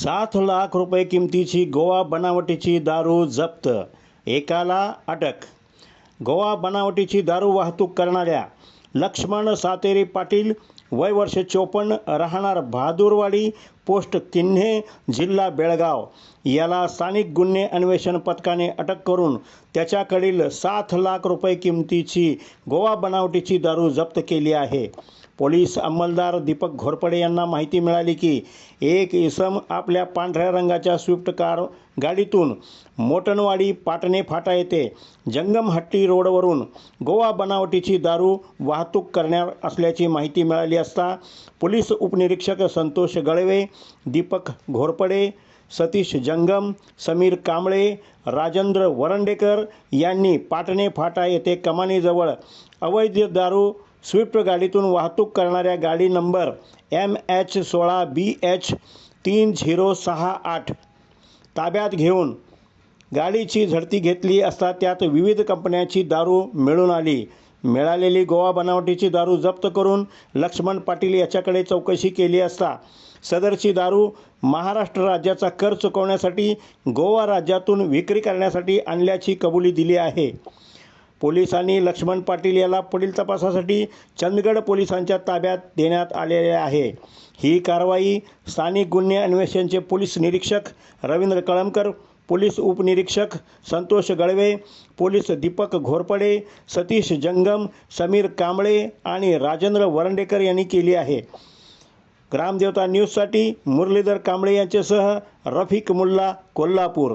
सात लाख रुपये किमतीची गोवा बनावटीची दारू जप्त. एकाला अटक. गोवा बनावटीची दारू वाहतूक करणाऱ्या लक्ष्मण सातेरी पाटील वय वर्ष चोपन्न राहणार बहादूरवाडी पोस्ट किन्हे जिल्हा बेळगाव. याला स्थानिक गुन्हे अन्वेषण पथकाने अटक करून त्याच्याकडील सात लाख रुपये किमतीची गोवा बनावटीची दारू जप्त केली आहे. पोलीस अंमलदार दीपक घोरपडे यांना माहिती मिळाली की एक इसम आपल्या पांढऱ्या रंगाच्या स्विफ्ट कार गाडीतून मोटणवाडी पाटणे फाटा येथे जंगमहट्टी रोडवरून गोवा बनावटीची दारू वाहतूक करणार असल्याची माहिती मिळाली असता पोलीस उपनिरीक्षक संतोष गळवे दीपक घोरपडे सतीश जंगम समीर कांबळे राजेंद्र वरंडेकर यांनी पाटणे फाटा येथे कमानीजवळ अवैध दारू स्विफ्ट गाडीतून वाहतूक करणाऱ्या गाडी नंबर एम एच सोळा बी एच तीन झिरो सहा आठ ताब्यात घेऊन गाडीची झडती घेतली असता त्यात विविध कंपन्यांची दारू मिळून आली. मिळालेली गोवा बनावटीची दारू जप्त करून लक्ष्मण पाटील याच्याकडे चौकशी केली असता सदरची दारू महाराष्ट्र राज्याचा कर चुकवण्यासाठी गोवा राज्यातून विक्री करण्यासाठी आणल्याची कबुली दिली आहे. पोलिसांनी लक्ष्मण पाटील याला पुढील तपासासाठी चंदगड पोलिसांच्या ताब्यात देण्यात आलेले आहे. ही कारवाई स्थानिक गुन्हे अन्वेषणचे पोलीस निरीक्षक रवींद्र कळमकर पोलीस उपनिरीक्षक संतोष गळवे पोलीस दीपक घोरपडे सतीश जंगम समीर कांबळे आणि राजेंद्र वरंडेकर यांनी केली आहे. ग्रामदेवता न्यूजसाठी मुरलीधर कांबळे यांच्यासह रफिक मुल्ला कोल्हापूर.